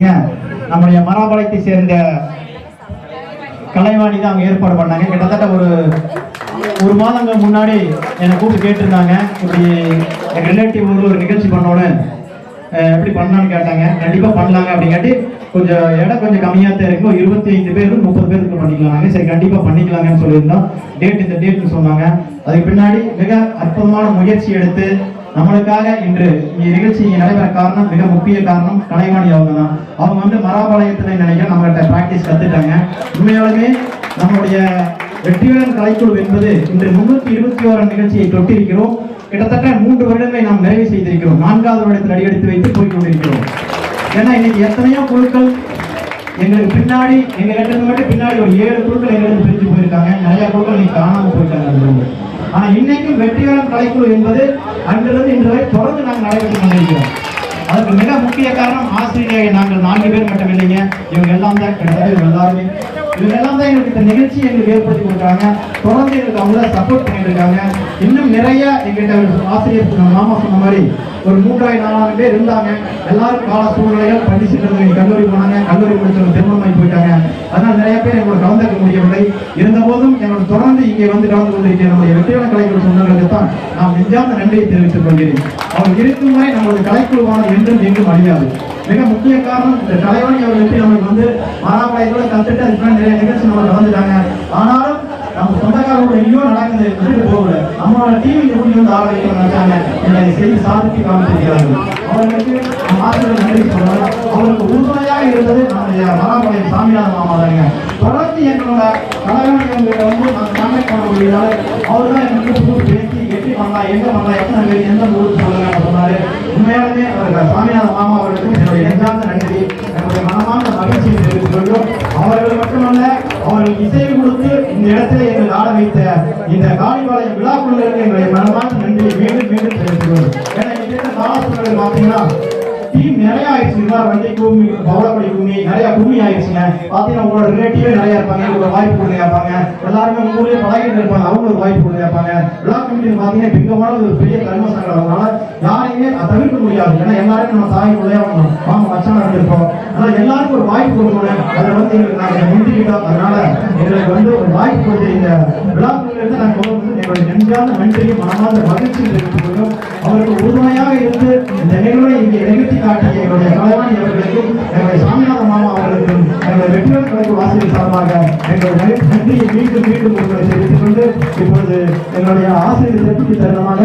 நம்முடைய மராபாளையத்தை சேர்ந்த கலைவாணி தான் அவங்க ஏற்பாடு பண்ணாங்க. கிட்டத்தட்ட ஒரு ஒரு மாதங்கள் முன்னாடி என்னை கூப்பிட்டு கேட்டிருந்தாங்க. இப்படி எங்கள் ரிலேட்டிவ் வந்து ஒரு நிகழ்ச்சி பண்ணோன்னு எப்படி பண்ணலான்னு கேட்டாங்க. கண்டிப்பாக பண்ணலாங்க அப்படிங்காட்டி கொஞ்சம் இடம் கொஞ்சம் கம்மியாக தான் இருக்கும் இருபத்தி ஐந்து பேர் முப்பது பேருக்கு பண்ணிக்கலாங்க. சரி கண்டிப்பாக பண்ணிக்கலாங்கன்னு சொல்லியிருந்தோம். டேட் இந்த டேட்னு சொன்னாங்க. அதுக்கு பின்னாடி மிக அற்புதமான முயற்சி எடுத்து நம்மளுக்காக இன்று இந்த நிகழ்ச்சி நடைபெற காரணம் மிக முக்கிய காரணம் கலைவாணி அவங்க தான் அவங்க வந்து மராபாளையத்தில் நினைக்க நம்மகிட்ட ப்ராக்டிஸ் கற்றுட்டாங்க உண்மையாலுமே நம்மளுடைய வெற்றிவேலன் கலைக்குழு என்பது இன்று முன்னூத்தி இருபத்தி ஓராம் நிகழ்ச்சியை தொட்டிருக்கிறோம். கிட்டத்தட்ட மூன்று வருடங்களை நாம் நிறைவு செய்திருக்கிறோம். நான்காவது வருடத்தில் அடியெடுத்து வைத்து போய் கொண்டிருக்கிறோம் ஏன்னா இன்னைக்கு எத்தனையோ குழுக்கள் எங்களுக்கு பின்னாடி எங்க ரெண்டு மட்டும் பின்னாடி ஒரு ஏழு குழுக்கள் எங்களுக்கு பிரிஞ்சு போயிருக்காங்க. நிறைய குழுக்கள் இன்னைக்கு காணாமல் போயிட்டாங்க. அந்த ஆனா இன்னைக்கும் வெற்றிவேலன் கலைக்குழு என்பது அன்றிலிருந்து இன்று வரை தொடர்ந்து நாங்கள் நடைபெற்று கொண்டிருக்கிறோம். மிக முக்கிய காரணம் ஆசிரியர் நாங்கள் நான்கு பேர் மட்டும் இல்லைங்க. இவங்க எல்லாம் தான் கிட்டத்தட்ட இவங்க எல்லாருமே. இவங்க எல்லாம் தான் எங்களுக்கு இந்த நிகழ்ச்சி எங்களுக்கு ஏற்படுத்தி கொடுக்குறாங்க. தொடர்ந்து எங்களுக்கு அவங்கள சப்போர்ட் பண்ணிட்டு இருக்காங்க இன்னும் நிறைய எங்கிட்ட ஆசிரியர் சொன்ன மாமா சொன்ன மாதிரி ஒரு மூன்றாயிரம் நாலாயிரம் பேர் இருந்தாங்க. எல்லாரும் கால சூழ்நிலைகள் பள்ளி கல்லூரி போனாங்க. கல்லூரி முடிச்சவங்க திருமணமாகி போயிட்டாங்க. அதனால நிறைய பேர் எங்களோட கலந்துக்க முடியவில்லை. இருந்த போதும் எங்களோட தொடர்ந்து இங்கே வந்து கலந்து கொண்டிருக்கிற நம்முடைய வெற்றியான கலைஞர்கள் நான் நெஞ்சார்ந்த நன்றியை தெரிவித்துக் கொள்கிறேன். அவர் இருக்கும் வரை நமது கலைக்குழுவான என்றும் எங்கும் அழியாது மிக முக்கிய காரணம் இந்த தலைவன் அவர் வெற்றி நம்மளுக்கு வந்து மாறாமலையோட கத்துட்டு அதுக்கு நிறைய நிகழ்ச்சி நம்ம கலந்துட்டாங்க ஆனாலும் நம்ம சொந்தக்காரோட எங்கேயோ நடக்குது விட்டுட்டு போகல. நம்மளோட டிவி எப்படி வந்து ஆள வைக்கணும்னு நினைச்சாங்க என்னை செய்தி சாதித்து காமிச்சிருக்கிறார்கள் அவர்களுக்கு நம்ம ஆசிரியர் நன்றி சொல்றோம் அவருக்கு உறுதுணையாக இருந்தது நம்முடைய மராமலை சாமிநாத மாமா தாங்க. தொடர்ந்து எங்களோட கலைவாணிகளை வந்து நாங்கள் கான்டாக்ட் பண்ண முடியல அவர் தான் எனக்கு கூப்பிட்டு பேசி எப்படி எந்த எங்க எத்தனை பேர் எந்த ஊருக்கு சொல்லுங்க சொன்னாரு. உண்மையாலுமே அவர் சாமியார் மாமா அவர்களுக்கு என்னுடைய நெஞ்சார்ந்த நன்றி. என்னுடைய மனமார்ந்த மகிழ்ச்சியை தெரிவித்துக் கொள்கிறோம். அவர்கள் மட்டுமல்ல அவர்கள் இசை கொடுத்து இந்த இடத்துல எங்கள் ஆட வைத்த இந்த காளிபாளையம் விழாக்குழுவிற்கு எங்களுடைய மனமார்ந்த நன்றியை மீண்டும் மீண்டும் தெரிவித்துக் கொள்கிறோம். ஏன்னா இந்த இருக்கிற காலசூழல் பார்த்தீங்கன்னா டீம் நிறைய ஆயிடுச்சு. எல்லா வண்டி பூமி பவளப்படி கும்மி நிறைய பூமி ஆயிடுச்சுங்க. பாத்தீங்கன்னா உங்களோட ரிலேட்டிவே நிறைய இருப்பாங்க. உங்களோட வாய்ப்பு கொடுங்க கேட்பாங்க. எல்லாருமே உங்களே பழகிட்டு இருப்பாங்க. அவங்க ஒரு வாய்ப்பு கொடுங்க கேட்பாங்க. விழா கமிட்டியில் பாத்தீங்கன்னா பிங்கமான ஒரு பெரிய கர்ம சங்கடம். அதனால யாரையுமே தவிர்க்க முடியாது. ஏன்னா எல்லாரும் நம்ம தாய் பிள்ளையா மாமா மச்சான் இருந்திருப்போம் அதனால எல்லாருக்கும் ஒரு வாய்ப்பு கொடுக்கணும் அதை வந்து எங்களுக்கு நாங்கள் முந்திக்கிட்டோம். அதனால எங்களுக்கு வந்து ஒரு வாய்ப்பு கொடுத்து இந்த விழாக்குள்ள இருந்து நாங்கள் கொண்டு வந்து எங்களுடைய நெஞ்சார்ந்த நன்றியும் மனமார்ந்த மகிழ்ச்சி தெரிவித்துக் அவருக்கு காட்டிய எங்களுடைய கலைவாணி அவர்களுக்கும் எங்களுடைய சாமிநாத மாமா அவர்களுக்கும் எங்களுடைய வெற்றிவர் கலைப்பு ஆசிரியர் சார்பாக எங்களுடைய நன்றியை மீண்டும் மீண்டும் உங்களை தெரிவித்துக் கொண்டு இப்பொழுது எங்களுடைய ஆசிரியர் சிறப்புக்கு தருணமாக